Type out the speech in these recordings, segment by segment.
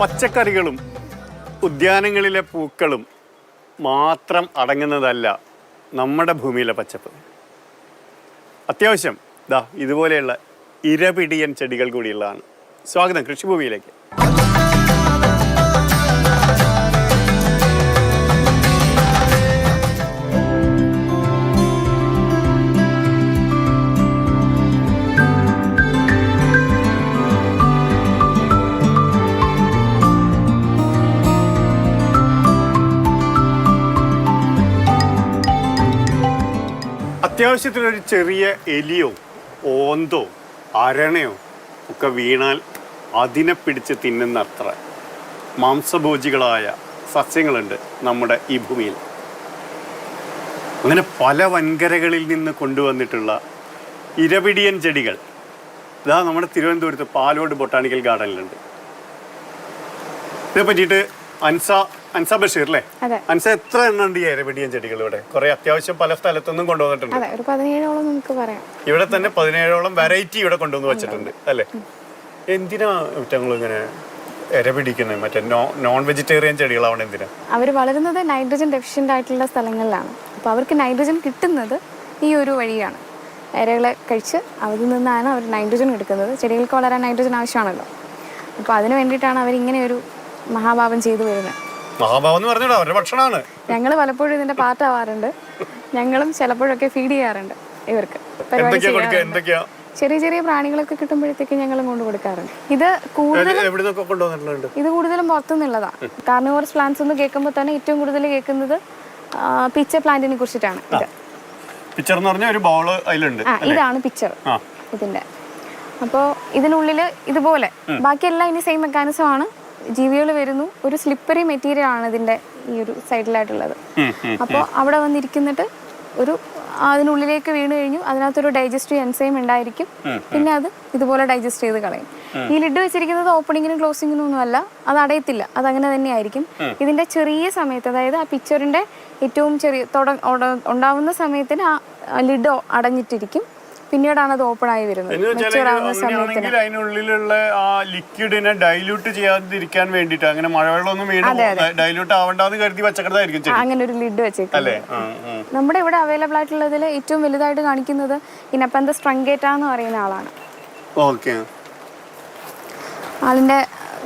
പച്ചക്കറികളും ഉദ്യാനങ്ങളിലെ പൂക്കളും മാത്രം അടങ്ങുന്നതല്ല നമ്മുടെ ഭൂമിയിലെ പച്ചപ്പ്. അത്യാവശ്യം ദാ ഇതുപോലെയുള്ള ഇരപിടിയൻ ചെടികൾ കൂടിയുള്ളതാണ്. സ്വാഗതം കൃഷിഭൂമിയിലേക്ക്. അത്യാവശ്യത്തിനൊരു ചെറിയ എലിയോ ഓന്തോ അരണയോ ഒക്കെ വീണാൽ അതിനെ പിടിച്ച് തിന്നുന്ന അത്ര മാംസഭോജികളായ സസ്യങ്ങളുണ്ട് നമ്മുടെ ഈ ഭൂമിയിൽ. അങ്ങനെ പല വൻകരകളിൽ നിന്ന് കൊണ്ടുവന്നിട്ടുള്ള ഇരപിടിയൻ ചെടികൾ. ഇതാ നമ്മുടെ തിരുവനന്തപുരത്ത് പാലോട് ബൊട്ടാണിക്കൽ ഗാർഡനിലുണ്ട്. ഇതിനെ പറ്റിയിട്ട് അൻസ അൻസ ബഷീർ അല്ലേ അതെ. അൻസ എത്ര എണ്ണം ഉണ്ട് ഈ ഇരപിടിയൻ ചെടികൾ ഇവിടെ? കുറെ അത്യാവശ്യം പല സ്ഥലത്തുനിന്നും കൊണ്ടുവന്നിട്ടുണ്ട്. അതെ ഒരു പതിനേഴോളം നമുക്ക് പറയാം. ഇവിടെ തന്നെ പതിനേഴോളം വെറൈറ്റി ഇവിടെ കൊണ്ടുവന്ന് വെച്ചിട്ടുണ്ട് അല്ലേ? എന്തിനാ ഞങ്ങൾ ഇങ്ങനെ ഇര മറ്റേ നോൺ വെജിറ്റേറിയൻ ചെടികളാണ് എന്തിനാ? അവർ വളരുന്നത് നൈട്രജൻ ഡെഫിഷ്യന്റ് ആയിട്ടുള്ള സ്ഥലങ്ങളിലാണ്. അപ്പോൾ അവർക്ക് നൈട്രജൻ കിട്ടുന്നത് ഈ ഒരു വഴിയാണ്. ഇരകളെ കഴിച്ച് അവരിൽ നിന്നാണ് അവർ നൈട്രജൻ എടുക്കുന്നത്. ചെടികൾക്ക് വളരാൻ നൈട്രജൻ ആവശ്യമാണല്ലോ. അപ്പോൾ അതിന് വേണ്ടിയിട്ടാണ് ഇങ്ങനെ ഒരു മഹാഭാവം ചെയ്തു വരുന്നത്. മഹാഭാവം എന്ന് പറഞ്ഞാൽ അവരുടെ ഭക്ഷണമാണ്. ഞങ്ങൾ പലപ്പോഴും ഇതിന്റെ പാർട്ടാവാറുണ്ട് ഞങ്ങളും ചിലപ്പോഴൊക്കെ ഫീഡ് ചെയ്യാറുണ്ട് ഇവർക്ക്. പരിപാടി കൊടുക്കുക ചെയ്യാറുണ്ട്. എന്തൊക്കെയാ? ചെറിയ ചെറിയ പ്രാണികളൊക്കെ കിട്ടുമ്പോഴത്തേക്ക് ഞങ്ങളും കൊണ്ട് കൊടുക്കാറുണ്ട്. ഇത് കൂടുതൽ കൊണ്ടുവന്നിട്ടുണ്ട് ഇത് കൂടുതലും പുറത്തുനിന്നുള്ളതാണ് കാർണിവോറസ് പ്ലാന്റ്സ് എന്ന് കേൾക്കുമ്പോൾ തന്നെ ഏറ്റവും കൂടുതൽ കേൾക്കുന്നത് പിച്ചർ പ്ലാന്റിനെ കുറിച്ചിട്ടാണ് ഇത്. പിക്ചർ എന്ന് പറഞ്ഞ ഒരു ബോൾ അതിലുണ്ട് ആ ഇതാണ് പിച്ചർ ആ. ഇതിന്റെ. അപ്പോൾ ഇതിനുള്ളിൽ ഇതുപോലെ. ബാക്കിയെല്ലാം ഇനി സെയിം മെക്കാനിസം ആണ്. ജീവികൾ വരുന്നു. ഒരു സ്ലിപ്പറി മെറ്റീരിയൽ ആണ് ഇതിന്റെ ഈ ഒരു സൈഡിലായിട്ടുള്ളത്. അപ്പോൾ അവിടെ വന്നിരിക്കുന്നിട്ട് ഒരു അതിനുള്ളിലേക്ക് വീണ് കഴിഞ്ഞു. അതിനകത്തൊരു ഡൈജസ്റ്റീവ് എൻസൈം ഉണ്ടായിരിക്കും. പിന്നെ അത് ഇതുപോലെ ഡൈജസ്റ്റ് ചെയ്ത് കളയും. ഈ ലിഡ് വെച്ചിരിക്കുന്നത് ഓപ്പണിങ്ങിനും ക്ലോസിങ്ങിനും ഒന്നുമല്ല അത് അടയത്തില്ല. അത് അങ്ങനെ തന്നെയായിരിക്കും ഇതിന്റെ ചെറിയ സമയത്ത് അതായത് ആ പിക്ചറിന്റെ ഏറ്റവും ചെറിയ തുട ഉണ്ടാവുന്ന സമയത്തിന് ആ ലിഡ് അടഞ്ഞിട്ടിരിക്കും. പിന്നീടാണ് അത് ഓപ്പൺ ആയി വരുന്നത്. അതിനുള്ളിലുള്ള ആ ലിക്വിഡിനെ ഡൈല്യൂട്ട് ചെയ്യാതിരിക്കാൻ വേണ്ടിട്ട് അങ്ങനെ മഴവെള്ളമൊന്നും വീണ് ഡൈല്യൂട്ട് ആവണ്ടെന്ന് കരുതി വെച്ചക്കടതായിരിക്കും ചെടി. അങ്ങനെ ഒരു ലിഡ് വെച്ചേക്കും. നമ്മുടെ ഇവിടെ അവൈലബിൾ ആയിട്ടുള്ളതിൽ ഏറ്റവും വലുതായിട്ട് കാണിക്കുന്നത് ഇനപ്പന്ത സ്ട്രങ്കേറ്റ എന്ന് പറയുന്ന ആളാണ്. ആളിന്റെ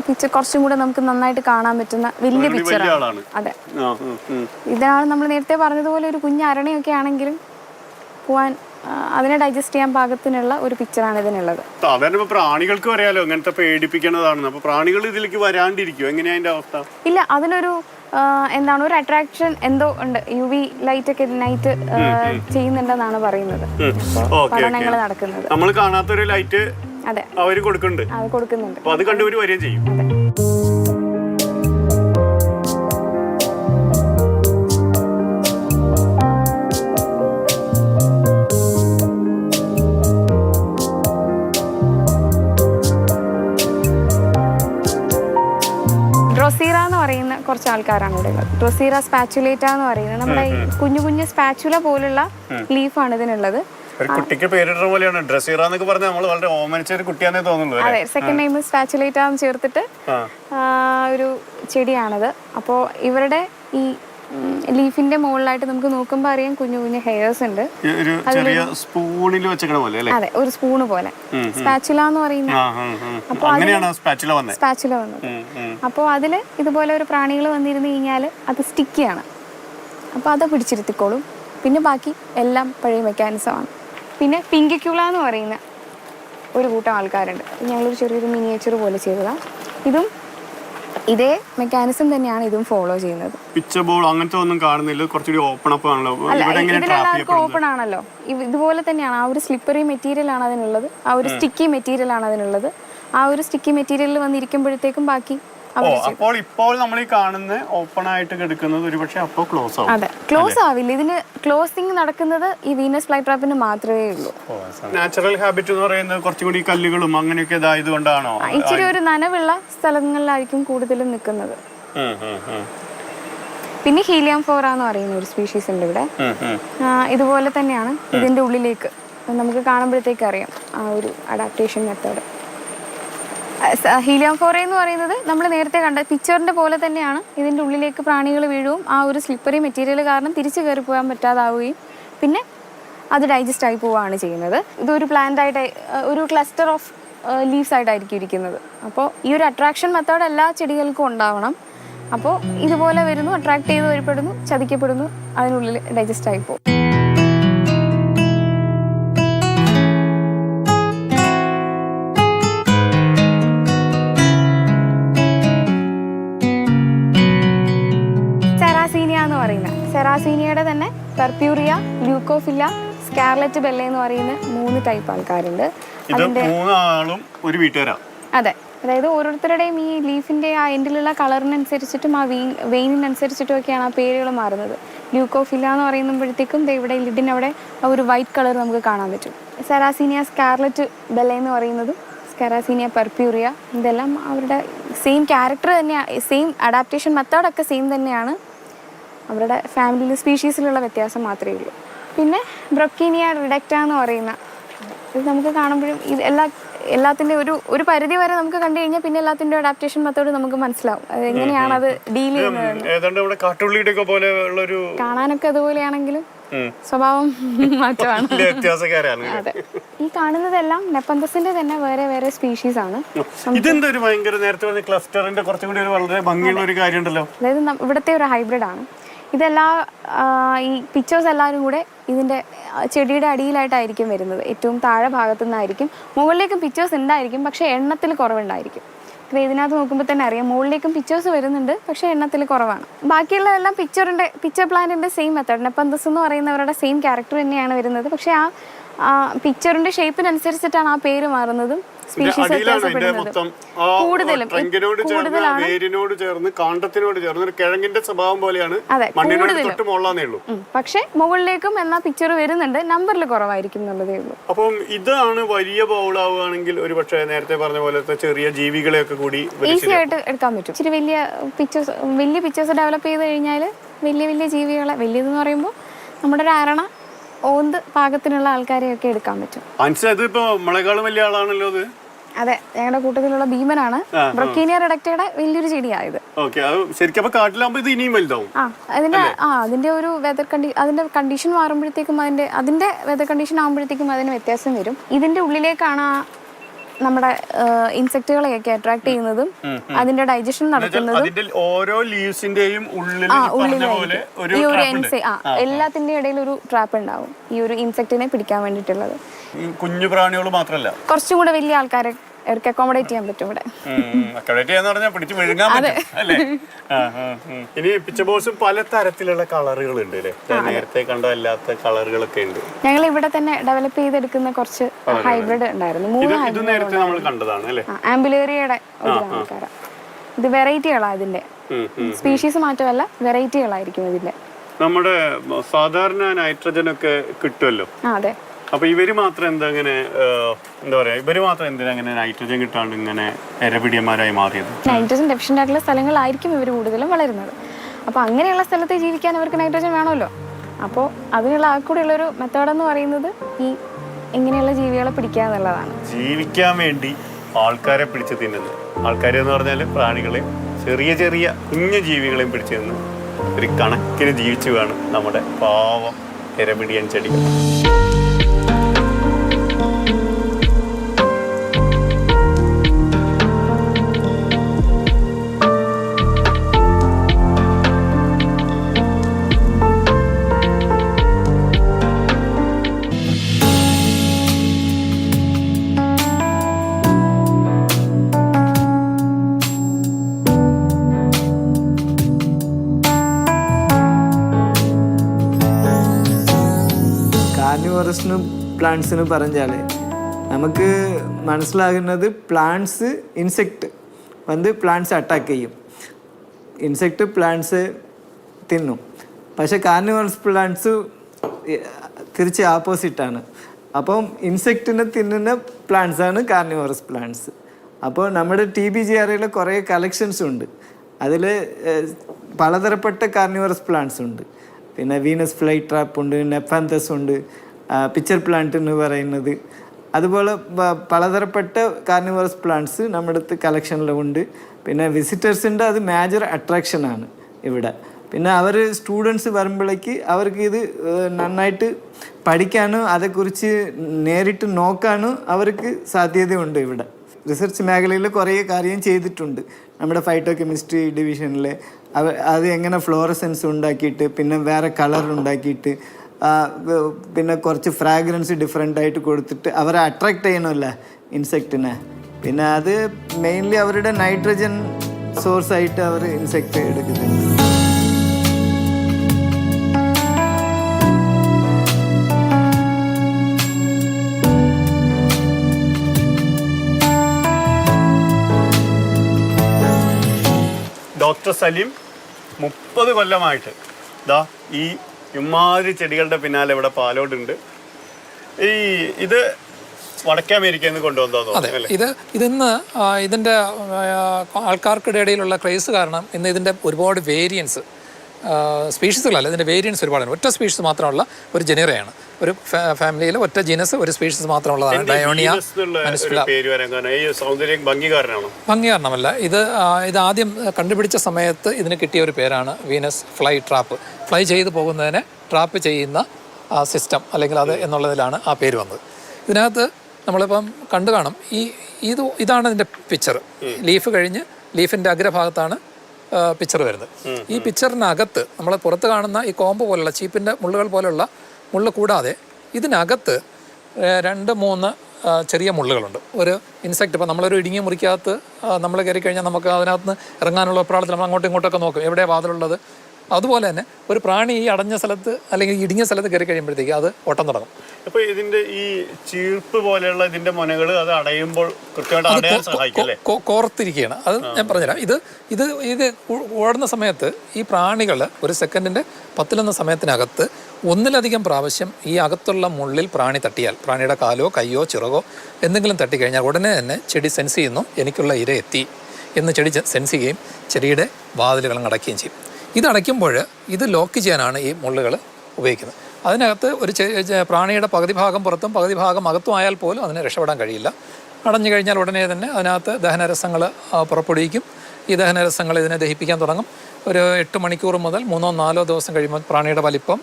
പിക്ചർ കുറച്ചും കൂടെ നമുക്ക് നന്നായിട്ട് കാണാൻ പറ്റുന്ന വലിയ പിക്ചർ പിക്ചറാണ് അതെ. ഇതാണ് നമ്മൾ നേരത്തെ പറഞ്ഞതുപോലെ ഒരു കുഞ്ഞ് അരണയൊക്കെ ആണെങ്കിലും പോവാൻ അതിനെ ഡൈജസ്റ്റ് ചെയ്യാൻ പാകത്തിനുള്ള ഒരു പിക്ചറാണ് ഇതിനുള്ളത്. സാധാരണ ഇപ്പൊ പ്രാണികൾക്ക് അറിയാലോ ഇങ്ങനത്തെ പേടിപ്പിക്കണതാണ് അപ്പൊ പ്രാണികൾ ഇതിലേക്ക് വരാണ്ടിരിക്കും എങ്ങനെയാ അതിന്റെ അവസ്ഥ? ഇല്ല അതിനൊരു എന്താണ് ഒരു അട്രാക്ഷൻ എന്തോ ഉണ്ട്. യു വി ലൈറ്റ് ഒക്കെ നൈറ്റ് ചെയ്യുന്നുണ്ടെന്നാണ് പറയുന്നത്. പഠനങ്ങൾ നടക്കുന്നത്. നമ്മൾ കാണാത്തൊരു ലൈറ്റ് അതെ. അവർ കൊടുക്കുന്നുണ്ട്. അത് കൊടുക്കുന്നുണ്ട്. അത് കണ്ടുവര് വരികയും ചെയ്യും. എന്ന് പറയുന്ന കുറച്ച് ആൾക്കാരാണ് ഇവിടെ ഉള്ളത്. ഡ്രൊസീറ സ്പാച്ചുലേറ്റ എന്ന് പറയുന്നത് നമ്മുടെ ഈ കുഞ്ഞു കുഞ്ഞു സ്പാച്ചുല പോലുള്ള ലീഫാണ് ഇതിനുള്ളത്. ഒരു കുട്ടിക്ക് പേരിടുന്ന പോലെയാണ്. ഡ്രസീറ എന്നൊക്കെ പറഞ്ഞാൽ നമ്മൾ വളരെ ഓമനിച്ച ഒരു കുട്ടിയാന്നേ തോന്നുന്നു അതെ സെക്കൻഡ് നെയിം സ്പാച്ചുലേറ്റ ചേർത്തിട്ട് ഒരു ചെടിയാണത്. അപ്പോൾ ഇവരുടെ ഈ ലീഫിന്റെ മുകളിലായിട്ട് നമുക്ക് നോക്കുമ്പോൾ അറിയാം കുഞ്ഞു കുഞ്ഞു ഹെയർസ് ഉണ്ട്. ഒരു ചെറിയ സ്പൂണിൽ പോലെ അല്ലേ? അതെ ഒരു സ്പൂണ് പോലെ. സ്പാച്ചുല എന്ന് പറയുന്ന അപ്പോൾ. അങ്ങനെയാണ് സ്പാച്ചുല വന്നത്. സ്പാച്ചുല വന്നത് അപ്പോൾ അതിൽ ഇതുപോലെ ഒരു പ്രാണികൾ വന്നിരുന്നു കഴിഞ്ഞാൽ അത് സ്റ്റിക്കിയാണ് അപ്പോൾ അത് പിടിച്ചിരുത്തിക്കോളും. പിന്നെ ബാക്കി എല്ലാം പഴയ മെക്കാനിസമാണ് പിന്നെ പിങ്കിക്കുള എന്ന് പറയുന്ന ഒരു കൂട്ടം ആൾക്കാരുണ്ട്. ഞങ്ങളൊരു ചെറിയൊരു മിനിയേച്ചർ പോലെ ചെയ്തതാണ് ഇതും ഇതേ മെക്കാനിസം തന്നെയാണ് ഇതും ഫോളോ ചെയ്യുന്നത്. പിച്ച ബോൾ അങ്ങനത്തെ ഒന്നും കാണുന്നില്ല. കുറച്ചുകൂടി ഓപ്പൺ അപ്പ് ആണല്ലോ. ഇതിലെല്ലാവർക്കും ഓപ്പൺ ആണല്ലോ. ഇതുപോലെ തന്നെയാണ്. ആ ഒരു സ്ലിപ്പറി മെറ്റീരിയൽ ആണ് അതിനുള്ളത്. ആ ഒരു സ്റ്റിക്കി മെറ്റീരിയൽ ആണ് അതിനുള്ളത്. ആ ഒരു സ്റ്റിക്കി മെറ്റീരിയൽ വന്നിരിക്കുമ്പോഴത്തേക്കും ബാക്കി ഓ അപ്പോൾ ഇപ്പോൾ നമ്മൾ ഈ കാണുന്ന ഓപ്പൺ ആയിട്ട് കിടക്കുന്നത് ഒരുപക്ഷെ അപ്പോൾ ക്ലോസ് ആവും. അതെ. ക്ലോസ് ആവില്ല. ഇതിന് ക്ലോസിംഗ് നടക്കുന്നത് ഈ വീനസ് ഫ്ലൈ ട്രാപ്പിന് മാത്രമേ ഉള്ളൂ. നാച്ചുറൽ ഹാബിറ്റ് എന്ന് പറയുന്നത് കുറച്ചുകൂടി കല്ലുകളും അങ്ങനെയൊക്കെ ഇതായത് കൊണ്ടാണോ? ഇച്ചിരി ഒരു നനവുള്ള സ്ഥലങ്ങളിലായിരിക്കും കൂടുതലും നിൽക്കുന്നത്. പിന്നെ ഹീലിയം ഫോറ എന്ന് പറയുന്ന ഒരു സ്പീഷീസ് ഉണ്ട് ഇവിടെ. ഇതുപോലെ തന്നെയാണ് ഇതിന്റെ ഉള്ളിലേക്ക്. നമുക്ക് കാണുമ്പോഴത്തേക്ക് അറിയാം ആ ഒരു അഡാപ്റ്റേഷൻ മെത്തേഡ് ഹീലിയം ഫോറ എന്ന് പറയുന്നത് നമ്മൾ നേരത്തെ കണ്ട പിക്ചറിന്റെ പോലെ തന്നെയാണ്. ഇതിന്റെ ഉള്ളിലേക്ക് പ്രാണികൾ വീഴുകയും ആ ഒരു സ്ലിപ്പറി മെറ്റീരിയൽ കാരണം തിരിച്ചു കയറി പോകാൻ പറ്റാതാവുകയും പിന്നെ അത് ഡൈജസ്റ്റ് ആയി പോവുകയാണ് ചെയ്യുന്നത്. ഇതൊരു പ്ലാന്റ് ആയിട്ട് ഒരു ക്ലസ്റ്റർ ഓഫ് ലീവ്സ് ആയിട്ടായിരിക്കും ഇരിക്കുന്നത്. അപ്പോൾ ഈ ഒരു അട്രാക്ഷൻ മെത്തേഡ് എല്ലാ ചെടികൾക്കും ഉണ്ടാവണം. അപ്പോൾ ഇതുപോലെ വരുന്നു അട്രാക്ട് ചെയ്ത് വരപ്പെടുന്നു ചതിക്കപ്പെടുന്നു അതിനുള്ളിൽ ഡൈജസ്റ്റ് ആയി പോകും. സെറാസീനിയയുടെ തന്നെ പെർപ്യൂറിയ ല്യൂക്കോഫില്ല സ്കാർലറ്റ് ബെല്ല എന്ന് പറയുന്ന മൂന്ന് ടൈപ്പ് ആൾക്കാരുണ്ട്. അതിന്റെ മൂന്നാളും ഒരു വീട്ടുകാരാ. അതെ. അതായത് ഓരോരുത്തരുടെയും ഈ ലീഫിന്റെ ആ എൻഡിലുള്ള കളറിനനുസരിച്ചിട്ടും ആ വെയിൻ വെയിനിനനുസരിച്ചിട്ടും ഒക്കെയാണ് ആ പേരുകൾ മാറുന്നത്. ല്യൂക്കോഫില്ല എന്ന് പറയുമ്പോഴത്തേക്കും ഇവിടെ ലിഡിന് അവിടെ ആ ഒരു വൈറ്റ് കളർ നമുക്ക് കാണാൻ പറ്റും. സെറാസീനിയ സ്കാർലറ്റ് ബെല്ല എന്ന് പറയുന്നതും സ്കെറാസീനിയ പെർപ്യൂറിയ ഇതെല്ലാം അവരുടെ സെയിം ക്യാരക്ടർ തന്നെയാണ് സെയിം അഡാപ്റ്റേഷൻ മെത്തേഡൊക്കെ സെയിം തന്നെയാണ് അവരുടെ ഫാമിലിയിൽ സ്പീഷീസിലുള്ള വ്യത്യാസം മാത്രമേ ഉള്ളൂ. പിന്നെ ബ്രൊക്കീനിയ റിഡക്റ്റ എന്ന് പറയുന്ന ഇത് നമുക്ക് കാണുമ്പോഴും ഇത് എല്ലാ എല്ലാത്തിന്റെ ഒരു ഒരു പരിധി വരെ നമുക്ക് കണ്ടു കഴിഞ്ഞാൽ പിന്നെ എല്ലാത്തിന്റെ അഡാപ്റ്റേഷൻ മെത്തേഡ് നമുക്ക് മനസ്സിലാവും. അത് എങ്ങനെയാണ് അത് ഡീൽ ചെയ്യുന്നത്? കാണാനൊക്കെ അതുപോലെയാണെങ്കിലും. സ്വഭാവം മാറ്റമാണ്. ഈ കാണുന്നതെല്ലാം നെപ്പന്തസിന്റെ തന്നെ വേറെ വേറെ സ്പീഷീസ് ആണ് ഇതെന്തൊരു ഭയങ്കര നേരത്തെ ക്ലസ്റ്ററിന്റെ കുറച്ചും കൂടി വളരെ ഭംഗിയുള്ള ഒരു കാര്യം ഉണ്ടല്ലോ അതായത് ഇവിടുത്തെ ഒരു ഹൈബ്രിഡ് ആണ്. ഇതെല്ലാ ഈ പിക്ചേഴ്സ് എല്ലാവരും കൂടെ ഇതിന്റെ ചെടിയുടെ അടിയിലായിട്ടായിരിക്കും വരുന്നത്. ഏറ്റവും താഴെ ഭാഗത്തു നിന്നായിരിക്കും മുകളിലേക്കും പിക്ചേഴ്സ് ഉണ്ടായിരിക്കും പക്ഷേ എണ്ണത്തിൽ കുറവുണ്ടായിരിക്കും. ഇപ്പോൾ ഇതിനകത്ത് നോക്കുമ്പോൾ തന്നെ അറിയാം മുകളിലേക്കും പിക്ചേഴ്സ് വരുന്നുണ്ട് പക്ഷേ എണ്ണത്തിൽ കുറവാണ്. ബാക്കിയുള്ളതെല്ലാം പിക്ചറിന്റെ പിക്ചർ പ്ലാന്റിന്റെ സെയിം മെത്തേഡ് നെപ്പന്തസ് എന്ന് പറയുന്നവരുടെ സെയിം ക്യാരക്ടർ തന്നെയാണ് വരുന്നത്. പക്ഷേ ആ പിക്ചറിന്റെ ഷേപ്പിനനുസരിച്ചിട്ടാണ് ആ പേര് മാറുന്നതും. സ്പീഷീസ് വ്യത്യാസപ്പെടുന്നത് കൂടുതലും കൂടുതലാണ്. വേരിനോട് ചേർന്ന് കാണ്ടത്തിനോട് ചേർന്ന് ഒരു കിഴങ്ങിന്റെ സ്വഭാവം പോലെയാണ് അതെ, കൂടുതലും. പക്ഷേ മുകളിലേക്കും എന്നാ പിക്ചർ വരുന്നുണ്ട്. നമ്പറിൽ കുറവായിരിക്കും എന്നുള്ളതേ ഉള്ളൂ. അപ്പം ഇതാണ് വലിയ ബൗളാവുകയാണെങ്കിൽ ഒരു പക്ഷേ നേരത്തെ പറഞ്ഞ പോലത്തെ ചെറിയ ജീവികളെ ഒക്കെ കൂടി ഈസി ആയിട്ട് എടുക്കാൻ പറ്റും. ഇച്ചിരി വലിയ പിക്ചേഴ്സ് വലിയ പിക്ചേഴ്സ് ഡെവലപ്പ് ചെയ്ത് കഴിഞ്ഞാൽ വലിയ വലിയ ജീവികളെ വലിയതെന്ന് പറയുമ്പോൾ നമ്മുടെ ഒരു അരണ ഓന്ത് പാകത്തിനുള്ള ആൾക്കാരെയൊക്കെ എടുക്കാൻ പറ്റും. വലിയ ആളാണല്ലോ അത്? അതെ ഞങ്ങളുടെ കൂട്ടത്തിലുള്ള ഭീമനാണ്. ബ്രൊക്കീനിയ റിഡക്റ്റയുടെ വലിയൊരു ചെടിയായത് ആ അതിന്റെ ആ അതിന്റെ ഒരു വെതർ കണ്ടി അതിന്റെ കണ്ടീഷൻ മാറുമ്പോഴത്തേക്കും അതിന്റെ അതിന്റെ വെതർ കണ്ടീഷൻ ആകുമ്പോഴത്തേക്കും അതിന് വ്യത്യാസം വരും. ഇതിന്റെ ഉള്ളിലേക്കാണ് ആ നമ്മുടെ ഇൻസെക്ടുകളെയൊക്കെ അട്രാക്ട് ചെയ്യുന്നതും അതിന്റെ ഡൈജഷൻ നടക്കുന്നതും ഓരോ ലീവ്സിന്റെയും ഈ ഒരു. എൻസെ ആ എല്ലാത്തിന്റെ ഇടയിൽ ഒരു ട്രാപ്പ് ഉണ്ടാവും. ഈ ഒരു ഇൻസെക്ടിനെ പിടിക്കാൻ വേണ്ടിട്ടുള്ളത് കുഞ്ഞു പ്രാണികൾ മാത്രമല്ല കുറച്ചും കൂടെ വലിയ ആൾക്കാരെ അവർക്ക് അക്കോമഡേറ്റ് ചെയ്യാൻ പറ്റും ഇവിടെ. അക്കോമഡേറ്റ് ചെയ്യാന്ന് പറഞ്ഞാൽ പിടിച്ച് മെഴുകാൻ പറ്റും അല്ലേ. ഇനി പിച്ച ബോസും പല തരത്തിലുള്ള കളറുകൾ ഉണ്ട് അല്ലേ നേരത്തെ കണ്ട അല്ലാത്ത കളറുകളൊക്കെ ഉണ്ട്. ഞങ്ങൾ ഇവിടെ തന്നെ ഡെവലപ്പ് ചെയ്തെടുക്കുന്ന കുറച്ച് ഹൈബ്രിഡ് ഉണ്ടായിരുന്നു. ഇത് മൂന്ന് ഇത് നേരത്തെ നമ്മൾ കണ്ടതാണ് അല്ലേ? ആംബുലേറിയയുടെ ഒരു ഇത് വെറൈറ്റികളാണ് ഇതിന്റെ. സ്പീഷീസ് മാറ്റമല്ല വെറൈറ്റികളായിരിക്കും ഇതിന്റെ നമ്മുടെ സാധാരണ നൈട്രജൻ ഒക്കെ കിട്ടുമല്ലോ? അതെ. അപ്പൊ ഇവർ മാത്രം എന്താ ഇങ്ങനെ എന്താ പറയാ ഇവർ മാത്രം എന്തിനാ ഇങ്ങനെ നൈട്രജൻ കിട്ടാണ്ട് ഇങ്ങനെ എരപിടിയന്മാരായി മാറിയത്? നൈട്രജൻ ഡെഫിഷ്യന്റ് ആയിട്ടുള്ള സ്ഥലങ്ങളായിരിക്കും ഇവർ കൂടുതലും വളരുന്നത്. അപ്പോൾ അങ്ങനെയുള്ള സ്ഥലത്ത് ജീവിക്കാൻ അവർക്ക് നൈട്രജൻ വേണമല്ലോ. അപ്പോൾ അതിനുള്ള ആ കൂടെയുള്ളൊരു മെത്തേഡ് എന്ന് പറയുന്നത് ഈ ഇങ്ങനെയുള്ള ജീവികളെ പിടിക്കുക എന്നുള്ളതാണ്. ജീവിക്കാൻ വേണ്ടി ആൾക്കാരെ പിടിച്ചു തിന്നുന്നത്. ആൾക്കാരെ എന്ന് പറഞ്ഞാൽ പ്രാണികളെ ചെറിയ ചെറിയ കുഞ്ഞു ജീവികളെയും പിടിച്ചു തിന്ന് ഒരു കണക്കിന് ജീവിച്ചു വേണം നമ്മുടെ പാവം എരമിടിയൻ ചെടികൾ. കാർണിവറസിനും പ്ലാന്റ്സിനും പറഞ്ഞാൽ നമുക്ക് മനസ്സിലാകുന്നത് പ്ലാന്റ്സ് ഇൻസെക്റ്റ് വന്ന് പ്ലാന്റ്സ് അറ്റാക്ക് ചെയ്യും. ഇൻസെക്റ്റ് പ്ലാന്റ്സ് തിന്നും. പക്ഷെ കാർണിവൽസ് പ്ലാന്റ്സ് തിരിച്ച് ആപ്പോസിറ്റാണ് അപ്പം ഇൻസെക്റ്റിനെ തിന്നുന്ന പ്ലാന്റ്സ് ആണ് കാർണിവറസ് പ്ലാന്റ്സ് അപ്പോൾ നമ്മുടെ ടി ബി ജി ആറിൽ കുറേ കളക്ഷൻസ് ഉണ്ട്. അതിൽ പലതരപ്പെട്ട കാർണിവറസ് പ്ലാന്റ്സ് ഉണ്ട്. പിന്നെ വീനസ് ഫ്ലൈ ട്രാപ്പ് ഉണ്ട് നെഫാന്തസ് ഉണ്ട്. പിക്ചർ പ്ലാന്റ് എന്ന് പറയുന്നത്. അതുപോലെ പലതരപ്പെട്ട കാർണിവറസ് പ്ലാന്റ്സ് നമ്മുടെ അടുത്ത് കളക്ഷനിലുണ്ട് പിന്നെ വിസിറ്റേഴ്സിന്റെ അത് മേജർ അട്രാക്ഷനാണ് ഇവിടെ. പിന്നെ അവർ സ്റ്റുഡൻസ് വരുമ്പോഴേക്ക് അവർക്ക് ഇത് നന്നായിട്ട് പഠിക്കാനും അതേക്കുറിച്ച് നേരിട്ട് നോക്കാനും അവർക്ക് സാധ്യതയുണ്ട് ഇവിടെ. റിസർച്ച് മേഖലയിൽ കുറേ കാര്യം ചെയ്തിട്ടുണ്ട്. നമ്മുടെ ഫൈറ്റോ കെമിസ്ട്രി ഡിവിഷനിൽ അത് എങ്ങനെ ഫ്ലോറസെൻസ് ഉണ്ടാക്കിയിട്ട് പിന്നെ വേറെ കളർ ഉണ്ടാക്കിയിട്ട് പിന്നെ കുറച്ച് ഫ്രാഗ്രൻസ് ഡിഫറെന്റ് ആയിട്ട് കൊടുത്തിട്ട് അവരെ അട്രാക്ട് ചെയ്യണമല്ല ഇൻസെക്റ്റിനെ പിന്നെ അത് മെയിൻലി അവരുടെ നൈട്രജൻ സോഴ്സ് ആയിട്ട് അവർ ഇൻസെക്റ്റ് എടുക്കുന്നത് ഡോക്ടർ സലീം മുപ്പത് കൊല്ലമായിട്ട്. ദാ ഈ ഇമാതിരി ചെടികളുടെ പിന്നാലെ ഇവിടെ പാലോടുണ്ട്. ഈ ഇത് വടക്കേ അമേരിക്കയിൽ നിന്ന് കൊണ്ടുവന്നതോ അതെ ഇത് ഇതിന്ന് ഇതിന്റെ ആൾക്കാർക്കിടയിലുള്ള ക്രൈസ് കാരണം ഇന്ന് ഇതിന്റെ ഒരുപാട് വേരിയൻസ് സ്പീഷീസുകളല്ല ഇതിന്റെ വേരിയൻസ് ഒരുപാടാണ് ഒറ്റ സ്പീഷീസ് മാത്രമുള്ള ഒരു ജനറയാണ് ഒരു ഫാമിലിയിൽ ഒറ്റ ജീനസ് ഒരു സ്പീഷീസ് മാത്രമുള്ളതാണ്. ഡയോണിയ ഭംഗികാരണമല്ല. ഇത് ഇത് ആദ്യം കണ്ടുപിടിച്ച സമയത്ത് ഇതിന് കിട്ടിയ ഒരു പേരാണ് വീനസ് ഫ്ലൈ ട്രാപ്പ് ഫ്ലൈ ചെയ്ത് പോകുന്നതിനെ ട്രാപ്പ് ചെയ്യുന്ന സിസ്റ്റം അല്ലെങ്കിൽ അത് എന്നുള്ളതിലാണ് ആ പേര് വന്നത്. ഇതിനകത്ത് നമ്മളിപ്പം കണ്ടു കാണും. ഈ ഇത് ഇതാണ് ഇതിന്റെ പിക്ചർ ലീഫ് കഴിഞ്ഞ് ലീഫിന്റെ അഗ്രഭാഗത്താണ് പിക്ചർ വരുന്നത്. ഈ പിക്ചറിനകത്ത് നമ്മൾ പുറത്ത് കാണുന്ന ഈ കോമ്പ് പോലുള്ള ചീപ്പിന്റെ മുള്ളുകൾ പോലുള്ള മുള്ള് കൂടാതെ ഇതിനകത്ത് രണ്ട് മൂന്ന് ചെറിയ മുള്ളുകളുണ്ട്. ഒരു ഇൻസെക്ട് ഇപ്പോൾ നമ്മളൊരു ഇടുങ്ങിയ മുറിക്കകത്ത് നമ്മൾ കയറി കഴിഞ്ഞാൽ നമുക്ക് അതിനകത്ത് ഇറങ്ങാനുള്ള പ്രാളത്തിൽ നമ്മൾ അങ്ങോട്ടും ഇങ്ങോട്ടൊക്കെ നോക്കും. എവിടെയാണ് വാതിലുള്ളത്? അതുപോലെ തന്നെ ഒരു പ്രാണി ഈ അടഞ്ഞ സ്ഥലത്ത് അല്ലെങ്കിൽ ഇടിഞ്ഞ ഇടുങ്ങിയ സ്ഥലത്ത് കയറി കഴിയുമ്പോഴത്തേക്ക് അത് ഓട്ടം തുടങ്ങും. അപ്പൊ ഇതിന്റെ ഈ ചീർപ്പ് പോലെയുള്ള ഇതിന്റെ മുനകൾ അത് അടയുമ്പോൾ കൃത്യമായിട്ട് കോർത്തിരിക്കുകയാണ്. അത് ഞാൻ പറഞ്ഞുതരാം. ഇത് ഇത് ഇത് ഓടുന്ന സമയത്ത് ഈ പ്രാണികൾ ഒരു സെക്കൻഡിന്റെ പത്തിലൊന്ന സമയത്തിനകത്ത് ഒന്നിലധികം പ്രാവശ്യം ഈ അകത്തുള്ള മുള്ളിൽ പ്രാണി തട്ടിയാൽ പ്രാണിയുടെ കാലോ കയ്യോ ചിറകോ എന്തെങ്കിലും തട്ടിക്കഴിഞ്ഞാൽ ഉടനെ തന്നെ ചെടി സെൻസ് ചെയ്യുന്നു എനിക്കുള്ള ഇര എത്തി എന്ന് ചെടി സെൻസ് ചെയ്യുകയും ചെടിയുടെ വാതിലുകളും അടയ്ക്കുകയും ചെയ്യും. ഇത് അടയ്ക്കുമ്പോൾ ഇത് ലോക്ക് ചെയ്യാനാണ് ഈ മുള്ളുകൾ ഉപയോഗിക്കുന്നത്. അതിനകത്ത് ഒരു പ്രാണിയുടെ പകുതി ഭാഗം പുറത്തും പകുതി ഭാഗം അകത്തും ആയാൽ പോലും അതിനെ രക്ഷപ്പെടാൻ കഴിയില്ല. അടഞ്ഞു കഴിഞ്ഞാൽ ഉടനെ തന്നെ അതിനകത്ത് ദഹനരസങ്ങൾ പുറപ്പെടുവിക്കും. ഈ ദഹനരസങ്ങൾ ഇതിനെ ദഹിപ്പിക്കാൻ തുടങ്ങും. ഒരു എട്ട് മണിക്കൂർ മുതൽ മൂന്നോ നാലോ ദിവസം കഴിയുമ്പോൾ പ്രാണിയുടെ വലിപ്പം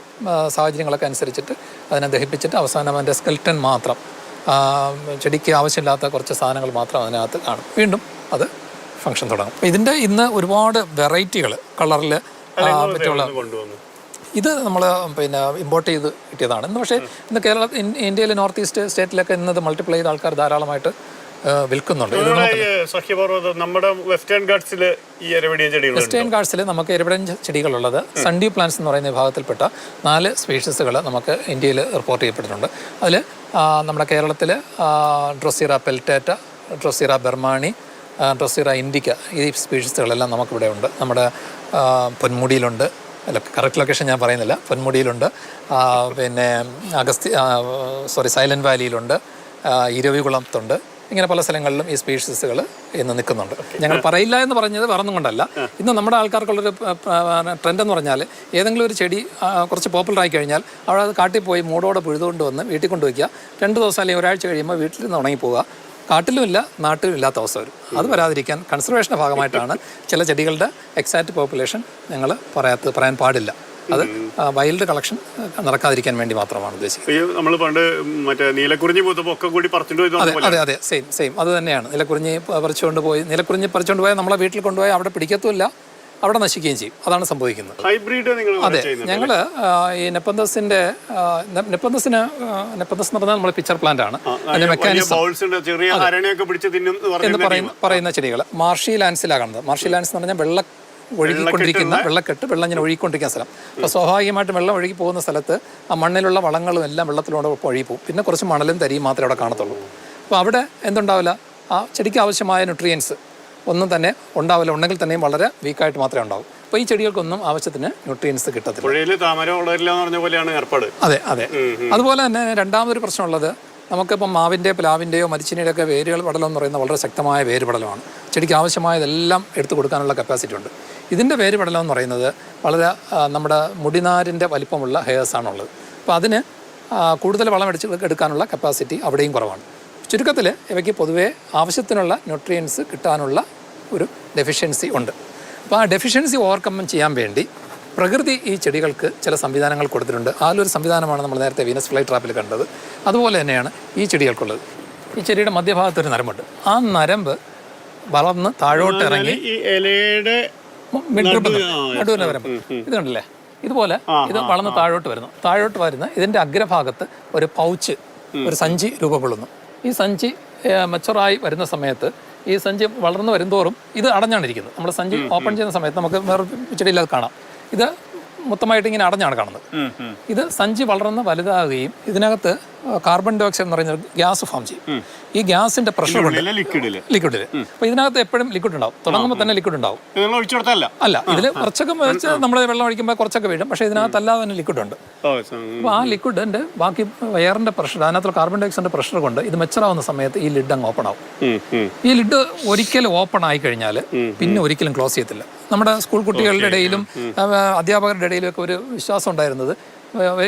സാഹചര്യങ്ങളൊക്കെ അനുസരിച്ചിട്ട് അതിനെ ദഹിപ്പിച്ചിട്ട് അവസാനം അതിന്റെ സ്കെൽറ്റൻ മാത്രം ചെടിക്ക് ആവശ്യമില്ലാത്ത കുറച്ച് സാധനങ്ങൾ മാത്രം അതിനകത്ത് കാണും. വീണ്ടും അത് ഫങ്ഷൻ തുടങ്ങും. ഇതിന്റെ ഇന്ന് ഒരുപാട് വെറൈറ്റികൾ കളറിൽ പറ്റുള്ള ഇത് നമ്മൾ പിന്നെ ഇമ്പോർട്ട് ചെയ്ത് കിട്ടിയതാണ്. ഇന്ന് പക്ഷേ ഇന്ന് കേരള ഇന്ത്യയിലെ നോർത്ത് ഈസ്റ്റ് സ്റ്റേറ്റിലൊക്കെ ഇന്നത് മൾട്ടിപ്ലൈ ചെയ്ത ആൾക്കാർ ധാരാളമായിട്ട് വിൽക്കുന്നുണ്ട്. നമ്മുടെ വെസ്റ്റേൺ ഗാർഡ്സിൽ ഈ എരവടിയൻ വെസ്റ്റേൺ ഗാർഡ്സിൽ നമുക്ക് എരിവിടൻ ചെടികളുള്ളത് സൺഡ്യൂ പ്ലാന്റ്സ് എന്ന് പറയുന്ന വിഭാഗത്തിൽപ്പെട്ട നാല് സ്പീഷീസുകൾ നമുക്ക് ഇന്ത്യയിൽ റിപ്പോർട്ട് ചെയ്യപ്പെട്ടിട്ടുണ്ട്. അതിൽ നമ്മുടെ കേരളത്തിൽ ഡ്രൊസീറ പെൽറ്റേറ്റ ഡ്രൊസീറ ബെർമാണി ആ, ഡ്രൊസീറ ഇൻഡിക്ക ഈ സ്പീഷീസുകളെല്ലാം നമുക്കിവിടെ ഉണ്ട് നമ്മുടെ പൊന്മുടിയിലുണ്ട്. അല്ല കറക്റ്റ് ലൊക്കേഷൻ ഞാൻ പറയുന്നില്ല. പൊന്മുടിയിലുണ്ട്. പിന്നെ അഗസ്തി സോറി സൈലന്റ് വാലിയിലുണ്ട് ഇരവികുളത്തുണ്ട്. ഇങ്ങനെ പല സ്ഥലങ്ങളിലും ഈ സ്പീഷീസുകൾ ഇന്ന് നിൽക്കുന്നുണ്ട്. ഞങ്ങൾ പറയില്ല എന്ന് പറഞ്ഞത് വേറൊന്നും കൊണ്ടല്ല ഇന്ന് നമ്മുടെ ആൾക്കാർക്കുള്ളൊരു ട്രെൻഡ് എന്ന് പറഞ്ഞാൽ ഏതെങ്കിലും ഒരു ചെടി കുറച്ച് പോപ്പുലർ ആയി കഴിഞ്ഞാൽ അവിടെ അത് കാട്ടിൽ പോയി മൂടോടെ പുഴുതുകൊണ്ട് വന്ന് വീട്ടിൽ കൊണ്ടുവയ്ക്കുക. രണ്ട് ദിവസം അല്ലെങ്കിൽ ഒരാഴ്ച കഴിയുമ്പോൾ വീട്ടിൽ നിന്ന് ഉണങ്ങി പോവുക കാട്ടിലുമില്ല നാട്ടിലും ഇല്ലാത്ത അവസ്ഥ വരും. അത് വരാതിരിക്കാൻ കൺസർവേഷന്റെ ഭാഗമായിട്ടാണ് ചില ചെടികളുടെ എക്സാക്റ്റ് പോപ്പുലേഷൻ ഞങ്ങൾ പറയാത്ത പറയാൻ പാടില്ല. അത് വൈൽഡ് കളക്ഷൻ നടക്കാതിരിക്കാൻ വേണ്ടി മാത്രമാണ് ഉദ്ദേശിക്കുന്നത്. നമ്മൾ പണ്ട് മറ്റേ നീലക്കുറിഞ്ഞി പൂത്തപ്പോ ഒക്കെ കൂടി പറിച്ചിട്ട് അതെ അതെ അതെ സെയിം സെയിം അത് തന്നെയാണ്. നിലക്കുറിഞ്ഞി പറിച്ചുകൊണ്ട് പോയി നിലക്കുറിഞ്ഞി പറിച്ചുകൊണ്ട് പോയാൽ നമ്മളെ വീട്ടിൽ കൊണ്ടുപോയാൽ അവിടെ പിടിക്കത്തുമില്ല. അവിടെ നശിക്കുകയും ചെയ്യും. അതാണ് സംഭവിക്കുന്നത്. ഹൈബ്രിഡ് അതെ. ഞങ്ങൾ ഈ നെപ്പന്തസിന്റെ നെപ്പന്തസിന് നെപ്പന്തസ് എന്ന് പറഞ്ഞാൽ നമ്മൾ പിക്ചർ പ്ലാന്റ് ആണ്. അതിന്റെ മെക്കാനിസം എന്ന് പറയുന്ന ചെടികൾ മാർഷി ലാൻസിലാണ് കാണുന്നത് മാർഷി ലാൻസ് എന്ന് പറഞ്ഞാൽ വെള്ള ഒഴുകിക്കൊണ്ടിരിക്കുന്ന വെള്ളക്കെട്ട് വെള്ളം ഇങ്ങനെ ഒഴുകിക്കൊണ്ടിരിക്കുന്ന സ്ഥലം. അപ്പോൾ സ്വാഭാവികമായിട്ടും വെള്ളം ഒഴുകി പോകുന്ന സ്ഥലത്ത് ആ മണ്ണിലുള്ള വളങ്ങളും എല്ലാം വെള്ളത്തിലൂടെ ഒഴുകി പോകും. പിന്നെ കുറച്ച് മണലും തരിയും മാത്രമേ അവിടെ കാണത്തുള്ളൂ. അപ്പോൾ അവിടെ എന്തുണ്ടാവില്ല? ആ ചെടിക്ക് ആവശ്യമായ ന്യൂട്രിയൻസ് ഒന്നും തന്നെ ഉണ്ടാവില്ല. ഉണ്ടെങ്കിൽ തന്നെയും വളരെ വീക്കായിട്ട് മാത്രമേ ഉണ്ടാവും. അപ്പോൾ ഈ ചെടികൾക്കൊന്നും ആവശ്യത്തിന് ന്യൂട്രിയൻസ് കിട്ടത്തില്ല. താമര വളരില്ല എന്ന് പറഞ്ഞ പോലെയാണ് ഏർപ്പാട്. അതെ അതെ. അതുപോലെ തന്നെ രണ്ടാമതൊരു പ്രശ്നമുള്ളത് നമുക്കിപ്പം മാവിന്റെ പ്ലാവിന്റെയോ മരിച്ചിന്റെയോ ഒക്കെ വേരുകൾ പടലം എന്ന് പറയുന്നത് വളരെ ശക്തമായ വേര് പടലമാണ്. ചെടിക്ക് ആവശ്യമായതെല്ലാം എടുത്തു കൊടുക്കാനുള്ള കപ്പാസിറ്റി ഉണ്ട്. ഇതിന്റെ വേര് പടലം എന്ന് പറയുന്നത് വളരെ നമ്മുടെ മുടിനാരിന്റെ വലിപ്പമുള്ള ഹെയർസാണുള്ളത് അപ്പോൾ അതിന് കൂടുതൽ വളം അടിച്ച് എടുക്കാനുള്ള കപ്പാസിറ്റി അവിടെയും കുറവാണ്. ചുരുക്കത്തിൽ ഇവയ്ക്ക് പൊതുവേ ആവശ്യത്തിനുള്ള ന്യൂട്രിയൻസ് കിട്ടാനുള്ള ഒരു ഡെഫിഷ്യൻസി ഉണ്ട്. അപ്പോൾ ആ ഡെഫിഷ്യൻസി ഓവർകം ചെയ്യാൻ വേണ്ടി പ്രകൃതി ഈ ചെടികൾക്ക് ചില സംവിധാനങ്ങൾ കൊടുത്തിട്ടുണ്ട്. അതിലൊരു സംവിധാനമാണ് നമ്മൾ നേരത്തെ വീനസ് ഫ്ലൈ ട്രാപ്പിൽ കണ്ടത്. അതുപോലെ തന്നെയാണ് ഈ ചെടികൾക്കുള്ളത്. ഈ ചെടിയുടെ മധ്യഭാഗത്തൊരു നരമ്പുണ്ട്. ആ നരമ്പ് വളർന്ന് താഴോട്ട് ഇറങ്ങി ഇലയുടെ നടുവിന്റെ ഇത് കണ്ടില്ലേ ഇതുപോലെ ഇത് വളർന്ന് താഴോട്ട് വരുന്നു. താഴോട്ട് വരുന്ന ഇതിന്റെ അഗ്രഭാഗത്ത് ഒരു പൗച്ച് ഒരു സഞ്ചി രൂപപ്പെടുന്നു ഈ സഞ്ചി മെച്ചറായി വരുന്ന സമയത്ത് ഈ സഞ്ചി വളർന്നു വരുംതോറും ഇത് അടഞ്ഞാണ് ഇരിക്കുന്നത് നമ്മൾ സഞ്ചി ഓപ്പൺ ചെയ്യുന്ന സമയത്ത് നമുക്ക് വേറെ ചെടിയില്ലാതെ കാണാം. ഇത് മൊത്തമായിട്ട് ഇങ്ങനെ അടഞ്ഞാണ് കാണുന്നത്. ഇത് സഞ്ചി വളർന്ന് വലുതാകുകയും ഇതിനകത്ത് കാർബൺ ഡൈ ഓക്സൈഡ് എന്ന് പറയുന്ന ഗ്യാസ് ഫോം ചെയ്യും. ഈ ഗ്യാസിന്റെ പ്രഷർ കൊണ്ട് ലിക്വിഡിൽ അപ്പൊ ഇതിനകത്ത് എപ്പോഴും ലിക്വിഡ് ഉണ്ടാവും. തുടങ്ങുമ്പോൾ തന്നെ ലിക്വിഡ് ഉണ്ടാവും. അല്ല ഇതിൽ കുറച്ചൊക്കെ വെച്ച് നമ്മൾ വെള്ളം ഒഴിക്കുമ്പോൾ കുറച്ചൊക്കെ വീഴും. പക്ഷേ ഇതിനകത്ത് അല്ലാതെ തന്നെ ലിക്വിഡ് ഉണ്ട്. അപ്പൊ അപ്പോൾ ആ ലിക്വിഡിന്റെ ബാക്കി വയറിന്റെ പ്രഷർ അതിനകത്തുള്ള കാർബൺ ഡൈ ഓക്സൈഡിന്റെ പ്രഷർ കൊണ്ട് ഇത് മെച്ചറാവുന്ന സമയത്ത് ഈ ലിഡ് അങ്ങ് ഓപ്പൺ ആവും. ഈ ലിഡ് ഒരിക്കലും ഓപ്പൺ ആയി കഴിഞ്ഞാൽ പിന്നെ ഒരിക്കലും ക്ലോസ് ചെയ്യത്തില്ല. നമ്മുടെ സ്കൂൾ കുട്ടികളുടെ ഇടയിലും അധ്യാപകരുടെ ഇടയിലും ഒക്കെ ഒരു വിശ്വാസം ഉണ്ടായിരുന്നത്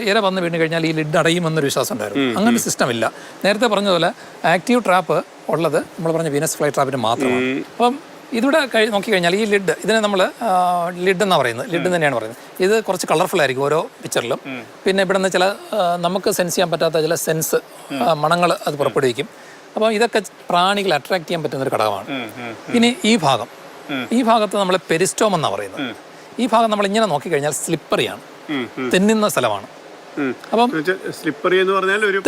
ഇര വന്ന് വീണ് കഴിഞ്ഞാൽ ഈ ലിഡ് അടയുമെന്നൊരു വിശ്വാസം ഉണ്ടായിരുന്നു അങ്ങനെ സിസ്റ്റം ഇല്ല നേരത്തെ പറഞ്ഞതുപോലെ പോലെ ആക്റ്റീവ് ട്രാപ്പ് ഉള്ളത് നമ്മൾ പറഞ്ഞ വീനസ് ഫ്ലൈ ട്രാപ്പിന് മാത്രമാണ്. അപ്പം ഇതിവിടെ കഴി നോക്കിക്കഴിഞ്ഞാൽ ഈ ലിഡ് ഇതിനെ നമ്മൾ ലിഡ് എന്നാണ് പറയുന്നത്. ലിഡ് തന്നെയാണ് പറയുന്നത്. ഇത് കുറച്ച് കളർഫുൾ ആയിരിക്കും ഓരോ പിക്ചറിലും പിന്നെ ഇവിടെ നിന്ന് ചില നമുക്ക് സെൻസ് ചെയ്യാൻ പറ്റാത്ത ചില സെൻസ് മണങ്ങൾ അത് പുറപ്പെടുവിക്കും. അപ്പം ഇതൊക്കെ പ്രാണികളെ അട്രാക്ട് ചെയ്യാൻ പറ്റുന്ന ഒരു ഘടകമാണ്. ഇനി ഈ ഭാഗം. ഈ ഭാഗത്ത് നമ്മൾ പെരിസ്റ്റോം എന്നാണ് പറയുന്നത്. ഈ ഭാഗം നമ്മൾ ഇങ്ങനെ നോക്കിക്കഴിഞ്ഞാൽ സ്ലിപ്പറിയാണ് തെന്നുന്ന സ്ഥലമാണ്. അപ്പം സ്ലിപ്പറി എന്ന് പറഞ്ഞാൽ ഒരു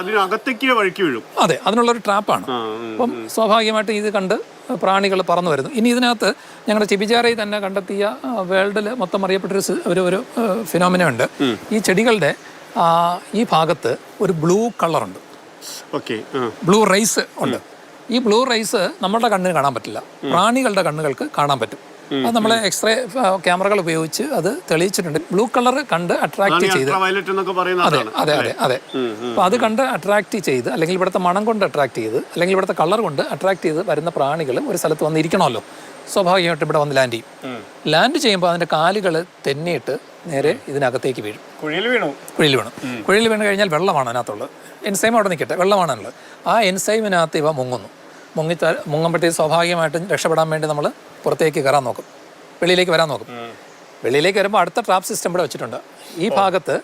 അതിനകത്തേക്ക് വഴുക്കി വീഴും. അതെ അതിനുള്ളൊരു ട്രാപ്പാണ് ആ, ഉം. അപ്പം സ്വാഭാവികമായിട്ടും ഇത് കണ്ട് പ്രാണികൾ പറന്നു വരുന്നു. ഇനി ഇതിനകത്ത് ഞങ്ങളുടെ ചിബിചാറയിൽ തന്നെ കണ്ടെത്തിയ വേൾഡിൽ മൊത്തം അറിയപ്പെട്ടൊരു ഒരു ഒരു ഫിനോമിന ഉണ്ട്. ഈ ചെടികളുടെ ഈ ഭാഗത്ത് ഒരു ബ്ലൂ കളറുണ്ട് ഓക്കെ ബ്ലൂ റൈസ് ഉണ്ട്. ഈ ബ്ലൂ റൈസ് നമ്മുടെ കണ്ണിന് കാണാൻ പറ്റില്ല. പ്രാണികളുടെ കണ്ണുകൾക്ക് കാണാൻ പറ്റും. അത് നമ്മളെ എക്സ്റേ ക്യാമറകൾ ഉപയോഗിച്ച് അത് തെളിയിച്ചിട്ടുണ്ട്. ബ്ലൂ കളർ കണ്ട് അട്രാക്ട് ചെയ്ത്. അതെ അതെ അതെ അതെ. അപ്പോൾ അത് കണ്ട് അട്രാക്ട് ചെയ്ത് അല്ലെങ്കിൽ ഇവിടുത്തെ മണം കൊണ്ട് അട്രാക്ട് ചെയ്ത് അല്ലെങ്കിൽ ഇവിടുത്തെ കളർ കൊണ്ട് അട്രാക്ട് ചെയ്ത് വരുന്ന പ്രാണികൾ ഒരു സ്ഥലത്ത് വന്നിരിക്കണമല്ലോ സ്വാഭാവികമായിട്ട് ഇവിടെ വന്ന് ലാൻഡ് ചെയ്യും. ലാൻഡ് ചെയ്യുമ്പോൾ അതിന്റെ കാലുകൾ തെന്നിയിട്ട് നേരെ ഇതിനകത്തേക്ക് വീഴും. കുഴിയിൽ വീണു. കുഴിയിൽ വീണു. കുഴിയിൽ വീണ് കഴിഞ്ഞാൽ വെള്ളമാണ് അതിനകത്തുള്ളത്. എൻസൈം അവിടെ നിൽക്കട്ടെ വെള്ളമാണുള്ളത്. ആ എൻസൈമിനകത്ത് ഇവ മുങ്ങുന്നു. മുങ്ങി മുങ്ങുമ്പോഴത്തേക്ക് സ്വാഭാവികമായിട്ടും രക്ഷപ്പെടാൻ വേണ്ടി നമ്മൾ പുറത്തേക്ക് കയറാൻ നോക്കും. വെളിയിലേക്ക് വരാൻ നോക്കും. വെളിയിലേക്ക് വരുമ്പോൾ അടുത്ത ട്രാപ്പ് സിസ്റ്റം ഇവിടെ വെച്ചിട്ടുണ്ട്. ഈ ഭാഗത്ത്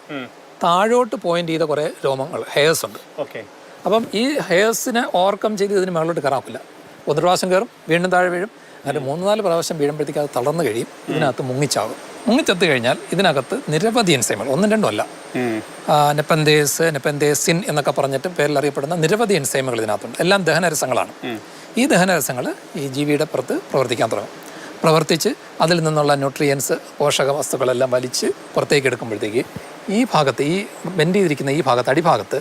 താഴോട്ട് പോയിന്റ് ചെയ്ത കുറേ രോമങ്ങൾ ഹെയർസ് ഉണ്ട്. ഓക്കെ. അപ്പം ഈ ഹെയർസിനെ ഓവർകം ചെയ്ത് ഇതിന് മുകളിലോട്ട് കയറാക്കില്ല ഒന്ന് പ്രാവശ്യം കയറും വീണ്ടും താഴെ വീഴും. അങ്ങനെ മൂന്ന് നാല് പ്രാവശ്യം വീഴുമ്പോഴത്തേക്ക് അത് തളർന്നു കഴിയും. ഇതിനകത്ത് മുങ്ങിച്ചാകും മുങ്ങിച്ചെത്തു കഴിഞ്ഞാൽ ഇതിനകത്ത് നിരവധി എൻസൈമുകൾ ഒന്നും രണ്ടും അല്ല. നെപ്പന്തേസ് നെപ്പന്തേസിൻ എന്നൊക്കെ പറഞ്ഞിട്ട് പേരിൽ അറിയപ്പെടുന്ന നിരവധി എൻസൈമുകൾ ഇതിനകത്തുണ്ട്. എല്ലാം ദഹനരസങ്ങളാണ്. ഈ ദഹനരസങ്ങൾ ഈ ജീവിയുടെ പുറത്ത് പ്രവർത്തിക്കാൻ തുടങ്ങും. പ്രവർത്തിച്ച് അതിൽ നിന്നുള്ള ന്യൂട്രിയൻസ് പോഷക വസ്തുക്കളെല്ലാം വലിച്ച് പുറത്തേക്ക് എടുക്കുമ്പോഴത്തേക്ക് ഈ ഭാഗത്ത് ഈ ബെൻഡ് ചെയ്തിരിക്കുന്ന ഈ ഭാഗത്ത് അടിഭാഗത്ത്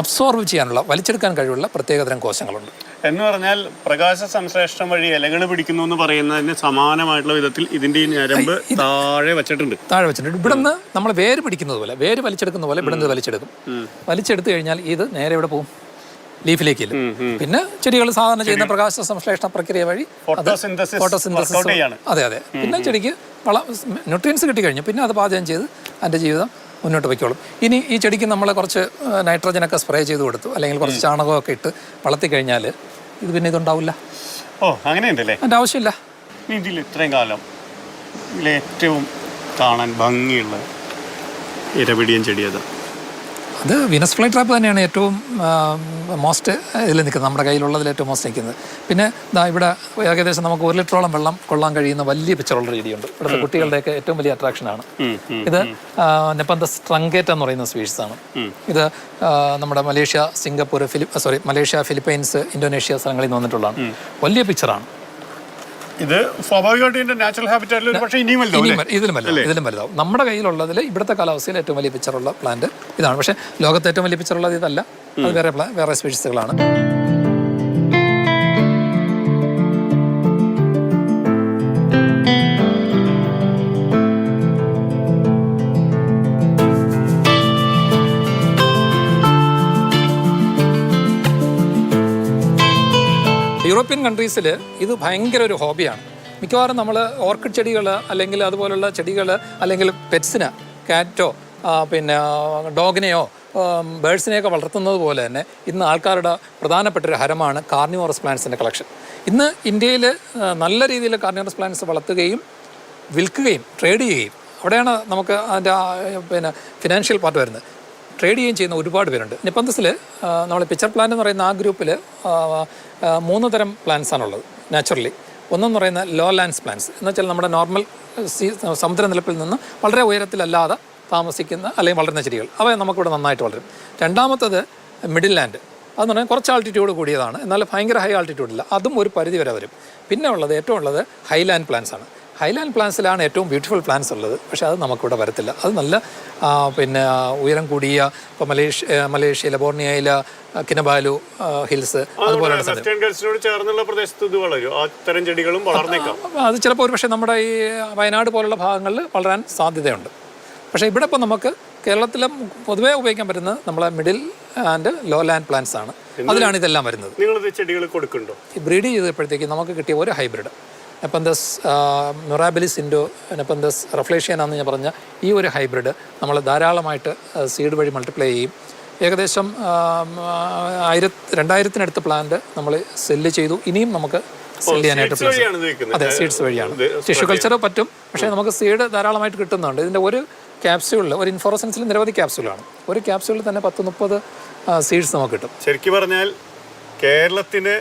അബ്സോർവ് ചെയ്യാനുള്ള വലിച്ചെടുക്കാൻ കഴിവുള്ള പ്രത്യേകതരം കോശങ്ങളുണ്ട്. എന്ന് പറഞ്ഞാൽ പ്രകാശ സംശ്ലേഷണം വഴി ഇലകൾ പിടിക്കുന്നു എന്ന് പറയുന്നതിന് സമാനമായിട്ടുള്ള വിധത്തിൽ ഇതിന്റെ ഈ ഞരമ്പ് താഴെ വെച്ചിട്ടുണ്ട്. താഴെ വെച്ചിട്ടുണ്ട്. ഇവിടുന്ന് നമ്മൾ വേര് പിടിക്കുന്നത് പോലെ വേര് വലിച്ചെടുക്കുന്ന പോലെ ഇവിടുന്ന് വലിച്ചെടുക്കും. വലിച്ചെടുത്തു കഴിഞ്ഞാൽ ഇത് നേരെ ഇവിടെ പോകും. ലീഫിലേക്ക് ഇല്ല പിന്നെ ചെടികൾ സാധാരണ ചെയ്യുന്ന പ്രകാശ സംശ്ലേഷണ പ്രക്രിയ വഴി ഫോട്ടോസിന്തസിസ് അതെ അതെ. പിന്നെ ചെടിക്ക് വള ന്യൂട്രിയൻസ് കിട്ടിക്കഴിഞ്ഞു. പിന്നെ അത് പാചകം ചെയ്ത് അതിന്റെ ജീവിതം മുന്നോട്ട് വയ്ക്കോളും. ഇനി ഈ ചെടിക്ക് നമ്മൾ കുറച്ച് നൈട്രജനൊക്കെ സ്പ്രേ ചെയ്ത് കൊടുത്തു. അല്ലെങ്കിൽ കുറച്ച് ചാണകമൊക്കെ ഇട്ട് വളർത്തി കഴിഞ്ഞാൽ ഇത് പിന്നെ ഇതുണ്ടാവില്ല. ഓ അങ്ങനെയുണ്ടല്ലേ? അതിന്റെ ആവശ്യമില്ല. ഇതിൽ ഇത്രയും കാലം ഏറ്റവും കാണാൻ ഭംഗിയുള്ള ഇരപിടിയൻ ചെടി അത് വിനസ് ഫ്ലൈ ട്രാപ്പ് തന്നെയാണ് ഏറ്റവും മോസ്റ്റ് ഇതിൽ നിൽക്കുന്നത് നമ്മുടെ കയ്യിലുള്ളതിൽ ഏറ്റവും മോസ്റ്റ് നിൽക്കുന്നത്. പിന്നെ ഇവിടെ ഏകദേശം നമുക്ക് ഒരു ലിറ്ററോളം വെള്ളം കൊള്ളാൻ കഴിയുന്ന വലിയ പിക്ചറുള്ള രീതിയുണ്ട്. ഇവിടുത്തെ കുട്ടികളുടെയൊക്കെ ഏറ്റവും വലിയ അട്രാക്ഷനാണ് ഇത് നെപ്പന്തസ് ട്രങ്കേറ്റ് എന്ന് പറയുന്ന സ്പീഷ്യസ് ആണ്. ഇത് നമ്മുടെ Malaysia Singapore Philip sorry Malaysia Philippines Indonesia സ്ഥലങ്ങളിൽ നിന്ന് വന്നിട്ടുള്ളതാണ്. വലിയ പിക്ചറാണ് ഇത് സ്വാഭാവികമായിട്ട് ഇതിന്റെ നാച്ചുറൽ ഹാബിറ്റാറ്റിൽ ഒരു പക്ഷേ ഇനിയും വലുതാവും ഇനിയും അല്ലേ? വലുത്- ഇതിലും വലുതാവും. ഇതിലും വലുതാവും. നമ്മുടെ കയ്യിലുള്ളതിൽ ഇവിടുത്തെ കാലാവസ്ഥയിൽ ഏറ്റവും വലിയ പിക്ചറുള്ള പ്ലാന്റ് ഇതാണ്. പക്ഷേ ലോകത്തെ ഏറ്റവും വലിയ പിക്ചറുള്ളത് ഇതല്ല. അത് വേറെ പ്ലാ വേറെ സ്പീഷീസുകളാണ് യൂറോപ്യൻ കൺട്രീസിൽ ഇത് ഭയങ്കര ഒരു ഹോബിയാണ് മിക്കവാറും നമ്മൾ ഓർക്കിഡ് ചെടികൾ അല്ലെങ്കിൽ അതുപോലുള്ള ചെടികൾ അല്ലെങ്കിൽ പെറ്റ്സിന് കാറ്റോ പിന്നെ ഡോഗിനെയോ ബേഡ്സിനെയൊക്കെ വളർത്തുന്നത് പോലെ തന്നെ ഇന്ന് ആൾക്കാരുടെ പ്രധാനപ്പെട്ട ഒരു ഹരമാണ് കാർണിവോറസ് പ്ലാന്റ്സിന്റെ കളക്ഷൻ ഇന്ന് ഇന്ത്യയിൽ നല്ല രീതിയിൽ കാർണിവോറസ് പ്ലാന്റ്സ് വളർത്തുകയും വിൽക്കുകയും ട്രേഡ് ചെയ്യുകയും. അവിടെയാണ് നമുക്ക് അതിന്റെ പിന്നെ ഫിനാൻഷ്യൽ പാർട്ട് വരുന്നത്. ട്രേഡ് ചെയ്യുകയും ചെയ്യുന്ന ഒരുപാട് പേരുണ്ട്. നിപ്പന്തസിൽ നമ്മൾ പിക്ചർ പ്ലാൻ എന്ന് പറയുന്ന ആ ഗ്രൂപ്പിൽ മൂന്ന് തരം പ്ലാൻസ് ആണുള്ളത് നാച്ചുറലി ഒന്നെന്ന് പറയുന്ന ലോ ലാൻഡ്സ് പ്ലാൻസ് എന്ന് വെച്ചാൽ നമ്മുടെ നോർമൽ സീ സമുദ്രനിരപ്പിൽ നിന്ന് വളരെ ഉയരത്തിലല്ലാതെ താമസിക്കുന്ന അല്ലെങ്കിൽ വളരുന്ന ചെടികൾ. അവ നമുക്കിവിടെ നന്നായിട്ട് വളരും. രണ്ടാമത്തത് മിഡിൽ ലാൻഡ് അതെന്ന് പറഞ്ഞാൽ കുറച്ച് ആൾട്ടിറ്റ്യൂഡ് കൂടിയതാണ്. എന്നാൽ ഭയങ്കര ഹൈ ആൾട്ടിറ്റ്യൂഡില്ല അതും ഒരു പരിധി വരെ വരും. പിന്നെ ഉള്ളത് ഏറ്റവും ഉള്ളത് ഹൈലാൻഡ് പ്ലാൻസ് ആണ്. ഹൈലാൻഡ് പ്ലാന്റ്സിലാണ് ഏറ്റവും ബ്യൂട്ടിഫുൾ പ്ലാന്റ്സ് ഉള്ളത്. പക്ഷേ അത് നമുക്കിവിടെ വരത്തില്ല. അത് നല്ല പിന്നെ ഉയരം കൂടിയ ഇപ്പോൾ മലേഷ്യ മലേഷ്യയിലെ ബോർണിയയിലെ കിനബാലു ഹിൽസ് അതുപോലെയുള്ള ചേർന്നുള്ള പ്രദേശത്ത് ഇത് വളരും. അത്തരം ചെടികളും വളർന്നേക്കാം. അത് ചിലപ്പോൾ ഒരു പക്ഷേ നമ്മുടെ ഈ വയനാട് പോലുള്ള ഭാഗങ്ങളിൽ വളരാൻ സാധ്യതയുണ്ട്. പക്ഷേ ഇവിടെ ഇപ്പോൾ നമുക്ക് കേരളത്തിലെ പൊതുവേ ഉപയോഗിക്കാൻ പറ്റുന്നത് നമ്മളെ middle and low land plants ആണ് അതിലാണ് ഇതെല്ലാം വരുന്നത്. നിങ്ങളിത് ചെടികൾ കൊടുക്കുന്നുണ്ടോ? ബ്രീഡ് ചെയ്തപ്പോഴത്തേക്ക് നമുക്ക് കിട്ടിയ ഒരു ഹൈബ്രിഡ് നെപ്പന്തസ് മൊറാബിലിസ് ഇൻഡോ നെപ്പന്തസ് റഫ്ലേഷ്യൻ എന്ന് ഞാൻ പറഞ്ഞ ഈ ഒരു ഹൈബ്രിഡ് നമ്മൾ ധാരാളമായിട്ട് സീഡ് വഴി മൾട്ടിപ്ലൈ ചെയ്യും. ഏകദേശം ആയിരത്തി രണ്ടായിരത്തിനടുത്ത് പ്ലാന്റ് നമ്മൾ സെല്ല് ചെയ്തു. ഇനിയും നമുക്ക് സെല്ല് ചെയ്യാനായിട്ട്. അതെ സീഡ്സ് വഴിയാണ്. ടിഷ്യൂ കൾച്ചർ പറ്റും. പക്ഷേ നമുക്ക് സീഡ് ധാരാളമായിട്ട് കിട്ടുന്നുണ്ട്. ഇതിന്റെ ഒരു ക്യാപ്സ്യൂളിൽ ഒരു ഇൻഫോറസൻസിൽ നിരവധി ക്യാപ്സ്യൂളാണ് ഒരു ക്യാപ്സ്യൂളിൽ തന്നെ പത്ത് മുപ്പത് സീഡ്സ് നമുക്ക് കിട്ടും. ശരിക്കും പറഞ്ഞാൽ കേരളത്തിന്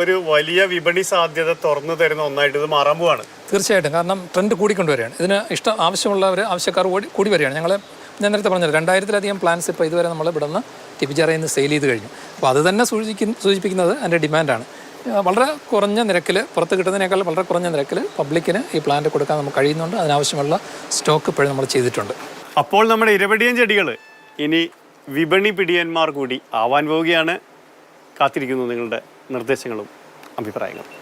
ഒരു വലിയ വിപണി സാധ്യത തുറന്നു തരുന്ന ഒന്നായിട്ട് ഇത് മാറാൻ പോവാണ്. തീർച്ചയായിട്ടും. കാരണം ട്രെൻഡ് കൂടിക്കൊണ്ടുവരികയാണ്. ഇതിന് ഇഷ്ടം ആവശ്യമുള്ളവർ ആവശ്യക്കാർ കൂടി കൂടി വരികയാണ്. ഞങ്ങൾ ഞാൻ നേരത്തെ പറഞ്ഞത് രണ്ടായിരത്തിലധികം പ്ലാൻസ് ഇപ്പോൾ ഇതുവരെ നമ്മൾ ഇവിടെ നിന്ന് ടിപ്പിച്ചാറയിൽ നിന്ന് സെയിൽ ചെയ്ത് കഴിഞ്ഞു. അപ്പോൾ അത് തന്നെ സൂചിക്കുന്ന സൂചിപ്പിക്കുന്നത് അതിന്റെ ഡിമാൻഡാണ് വളരെ കുറഞ്ഞ നിരക്കിൽ പുറത്ത് കിട്ടുന്നതിനേക്കാൾ വളരെ കുറഞ്ഞ നിരക്കിൽ പബ്ലിക്കിന് ഈ പ്ലാന്റ് കൊടുക്കാൻ നമുക്ക് കഴിയുന്നുണ്ട്. അതിനാവശ്യമുള്ള സ്റ്റോക്ക് ഇപ്പോഴും നമ്മൾ ചെയ്തിട്ടുണ്ട്. അപ്പോൾ നമ്മുടെ ഇരവടിയൻ ചെടികൾ ഇനി വിപണി പിടിയന്മാർ കൂടി ആവാൻ പോവുകയാണ്. കാത്തിരിക്കുന്നു നിങ്ങളുടെ നിർദ്ദേശങ്ങളും അഭിപ്രായങ്ങളും.